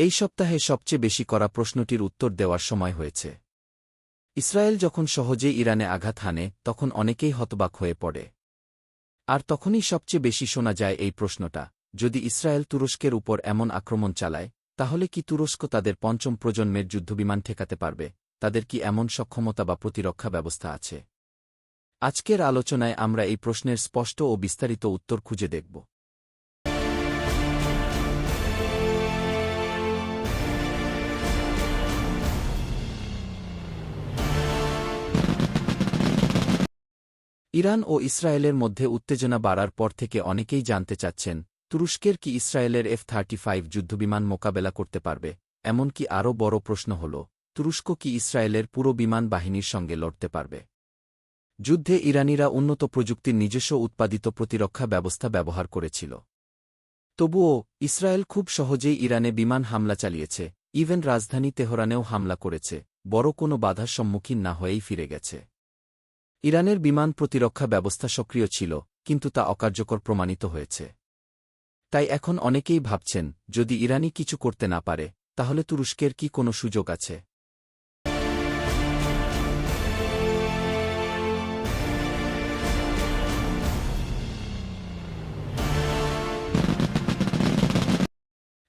এই সপ্তাহে সবচেয়ে বেশি করা প্রশ্নটির উত্তর দেওয়ার সময় হয়েছে। ইসরায়েল যখন সহজেই ইরানে আঘাত হানে, তখন অনেকেই হতবাক হয়ে পড়ে। আর তখনই সবচেয়ে বেশি শোনা যায় এই প্রশ্নটা, যদি ইসরায়েল তুরস্কের উপর এমন আক্রমণ চালায়, তাহলে কি তুরস্ক তাদের পঞ্চম প্রজন্মের যুদ্ধবিমান ঠেকাতে পারবে? তাদের কি এমন সক্ষমতা বা প্রতিরক্ষা ব্যবস্থা আছে? আজকের আলোচনায় আমরা এই প্রশ্নের স্পষ্ট ও বিস্তারিত উত্তর খুঁজে দেখব। ইরান ও ইসরায়েলের মধ্যে উত্তেজনা বাড়ার পর থেকে অনেকেই জানতে চাচ্ছেন, তুরস্কের কি ইসরায়েলের এফ থার্টি ফাইভ যুদ্ধবিমান মোকাবেলা করতে পারবে? এমনকি আরও বড় প্রশ্ন হল, তুরস্ক কি ইসরায়েলের পুরো বিমান বাহিনীর সঙ্গে লড়তে পারবে? যুদ্ধে ইরানিরা উন্নত প্রযুক্তির নিজস্ব উৎপাদিত প্রতিরক্ষা ব্যবস্থা ব্যবহার করেছিল। তবুও, ইসরায়েল খুব সহজেই ইরানে বিমান হামলা চালিয়েছে, ইভেন রাজধানী তেহরানেও হামলা করেছে, বড় কোনো বাধার সম্মুখীন না হয়েই ফিরে গেছে। ইরানের বিমান প্রতিরক্ষা ব্যবস্থা সক্রিয় ছিল, কিন্তু তা অকার্যকর প্রমাণিত হয়েছে। তাই এখন অনেকেই ভাবছেন, যদি ইরানি কিছু করতে না পারে, তাহলে তুরস্কের কি কোনো সুযোগ আছে?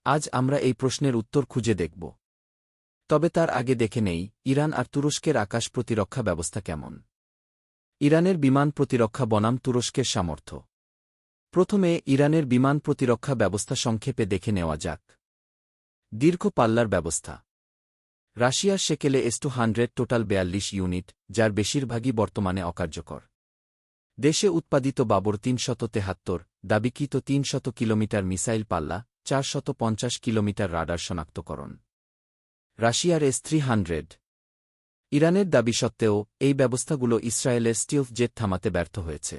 আজ আমরা এই প্রশ্নের উত্তর খুঁজে দেখব। তবে তার আগে দেখে নেই, ইরান আর তুরস্কের আকাশ প্রতিরক্ষা ব্যবস্থা কেমন। ইরানের বিমান প্রতিরক্ষা বনাম তুরস্কের সামর্থ্য। প্রথমে ইরানের বিমান প্রতিরক্ষা ব্যবস্থা সংক্ষেপে দেখে নেওয়া যাক। দীর্ঘ পাল্লার ব্যবস্থা। রাশিয়ার সেকেলে এস টু হান্ড্রেড টোটাল বেয়াল্লিশ ইউনিট, যার বেশিরভাগই বর্তমানে অকার্যকর। দেশে উৎপাদিত বাবর তিনশত তেহাত্তর, দাবিকৃত তিনশত কিলোমিটার মিসাইল পাল্লা, চারশত পঞ্চাশ কিলোমিটার রাডার শনাক্তকরণ। রাশিয়ার এস থ্রি হান্ড্রেড ইরানের দাবি সত্ত্বেও, এই ব্যবস্থাগুলো ইসরায়েলের স্টিলফ জেট থামাতে ব্যর্থ হয়েছে।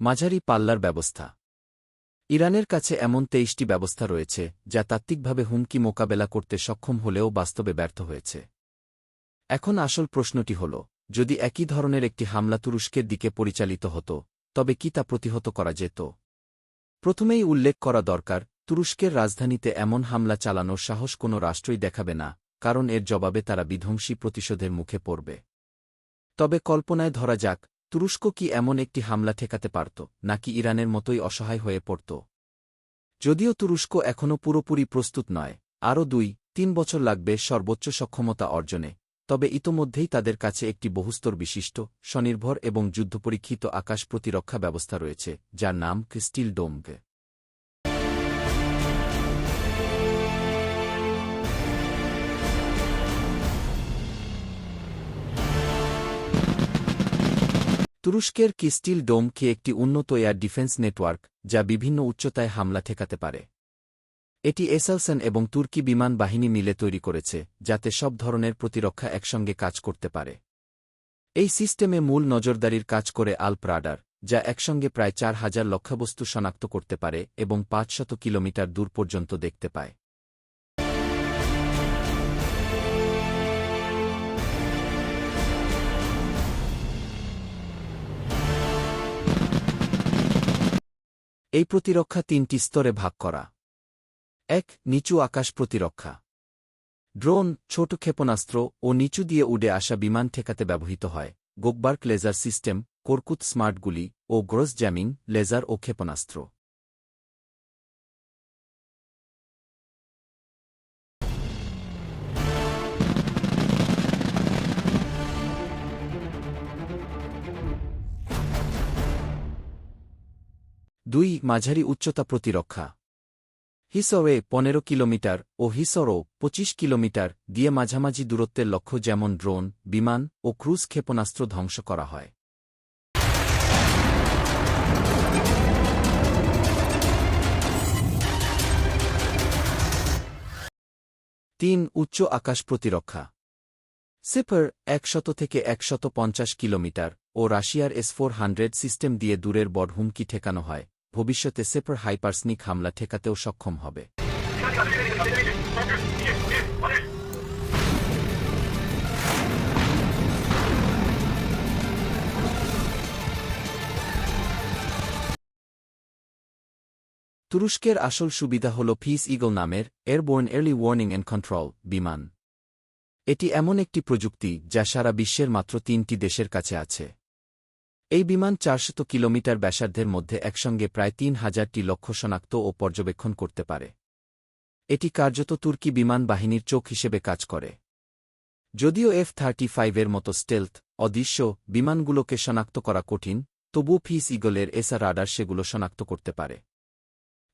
মাঝারি পাল্লার ব্যবস্থা। ইরানের কাছে এমন তেইশটি ব্যবস্থা রয়েছে, যা তাত্ত্বিকভাবে হুমকি মোকাবেলা করতে সক্ষম হলেও বাস্তবে ব্যর্থ হয়েছে। এখন আসল প্রশ্নটি হল, যদি একই ধরনের একটি হামলা তুরস্কের দিকে পরিচালিত হতো, তবে কি তা প্রতিহত করা যেত? প্রথমেই উল্লেখ করা দরকার, তুরস্কের রাজধানীতে এমন হামলা চালানোর সাহস কোনো রাষ্ট্রই দেখাবে না কারণ এর জবাবে তারা বিধ্বংসী প্রতিশোধের মুখে পড়বে। তবে কল্পনায় ধরা যাক, তুরস্ক কি এমন একটি হামলা ঠেকাতে পারত, নাকি ইরানের মতোই অসহায় হয়ে পড়ত। যদিও তুরস্ক এখনও পুরোপুরি প্রস্তুত নয়, আরও দুই, তিন বছর লাগবে সর্বোচ্চ সক্ষমতা অর্জনে, তবে ইতোমধ্যেই তাদের কাছে একটি বহুস্তর বিশিষ্ট, স্বনির্ভর এবং যুদ্ধপরীক্ষিত আকাশ প্রতিরক্ষা ব্যবস্থা রয়েছে, যার নাম ক্রিস্টিল ডোমগে তুরস্কের কিস্টিল ডোম কি একটি উন্নত এয়ার ডিফেন্স নেটওয়ার্ক, যা বিভিন্ন উচ্চতায় হামলা ঠেকাতে পারে। এটি এসালসেন এবং তুর্কি বিমান বাহিনী মিলে তৈরি করেছে, যাতে সব ধরনের প্রতিরক্ষা একসঙ্গে কাজ করতে পারে। এই সিস্টেমে মূল নজরদারির কাজ করে আল্প রাডার, যা একসঙ্গে প্রায় চার হাজার লক্ষ্যবস্তু শনাক্ত করতে পারে এবং পাঁচশত কিলোমিটার দূর পর্যন্ত দেখতে পায়। এই প্রতিরক্ষা তিনটি স্তরে ভাগ করা। এক, নিচু আকাশ প্রতিরক্ষা। ড্রোন, ছোট ক্ষেপণাস্ত্র ও নিচু দিয়ে উড়ে আসা বিমান ঠেকাতে ব্যবহৃত হয়। গোকবার্ক লেজার সিস্টেম, কোরকুত স্মার্টগুলি ও গ্রোস জ্যামিং, লেজার ও ক্ষেপণাস্ত্র। দুই মাঝারি উচ্চতা প্রতিরক্ষা। হিসরে পনেরো কিলোমিটার ও হিসরো পঁচিশ কিলোমিটার দিয়ে মাঝামাঝি দূরত্বের লক্ষ্য যেমন ড্রোন, বিমান ও ক্রুজ ক্ষেপণাস্ত্র ধ্বংস করা হয়। তিন উচ্চ আকাশ প্রতিরক্ষা। সিপার একশত থেকে একশত পঞ্চাশ কিলোমিটার ও রাশিয়ার এস ফোর হান্ড্রেড সিস্টেম দিয়ে দূরের বড় হুমকি ঠেকানো হয়। ভবিষ্যতে সেপার হাইপারসনিক হামলা ঠেকাতেও সক্ষম হবে। তুরস্কের আসল সুবিধা হল ফিস ইগল নামের airborne early warning and control বিমান। এটি এমন একটি প্রযুক্তি যা সারা বিশ্বের মাত্র তিনটি দেশের কাছে আছে। এই বিমান চারশত কিলোমিটার ব্যাসার্ধের মধ্যে একসঙ্গে প্রায় তিন হাজারটি লক্ষ্য শনাক্ত ও পর্যবেক্ষণ করতে পারে। এটি কার্যত তুর্কি বিমান বাহিনীর চোখ হিসেবে কাজ করে। যদিও এফ থার্টি ফাইভের মতো স্টেলথ, অদৃশ্য বিমানগুলোকে শনাক্ত করা কঠিন, তবু ফিস ইগলের এসা রাডার সেগুলো শনাক্ত করতে পারে।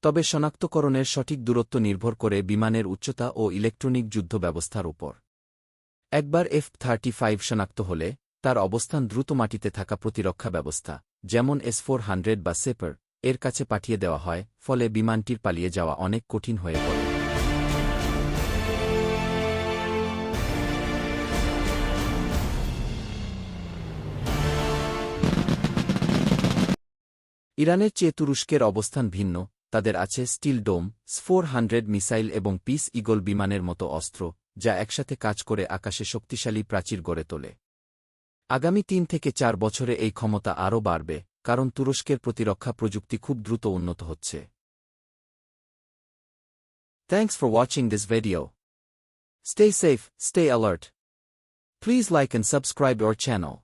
তবে শনাক্তকরণের সঠিক দূরত্ব নির্ভর করে বিমানের উচ্চতা ও ইলেকট্রনিক যুদ্ধ ব্যবস্থার উপর। একবার এফ থার্টি ফাইভ শনাক্ত হলে তার অবস্থান দ্রুত মাটিতে থাকা প্রতিরক্ষা ব্যবস্থা, যেমন এস ফোর হান্ড্রেড বা সেপার, এর কাছে পাঠিয়ে দেওয়া হয়, ফলে বিমানটির পালিয়ে যাওয়া অনেক কঠিন হয়ে পড়ে। ইরানের চেয়ে তুরস্কের অবস্থান ভিন্ন, তাদের আছে steel dome S four hundred missile এবং পিস ইগল বিমানের মতো অস্ত্র, যা একসাথে কাজ করে আকাশে শক্তিশালী প্রাচীর গড়ে তোলে। আগামী তিন থেকে চার বছরে এই ক্ষমতা আরও বাড়বে, কারণ তুরস্কের প্রতিরক্ষা প্রযুক্তি খুব দ্রুত উন্নত হচ্ছে। Thanks for watching this video stay safe stay alert please like and subscribe our channel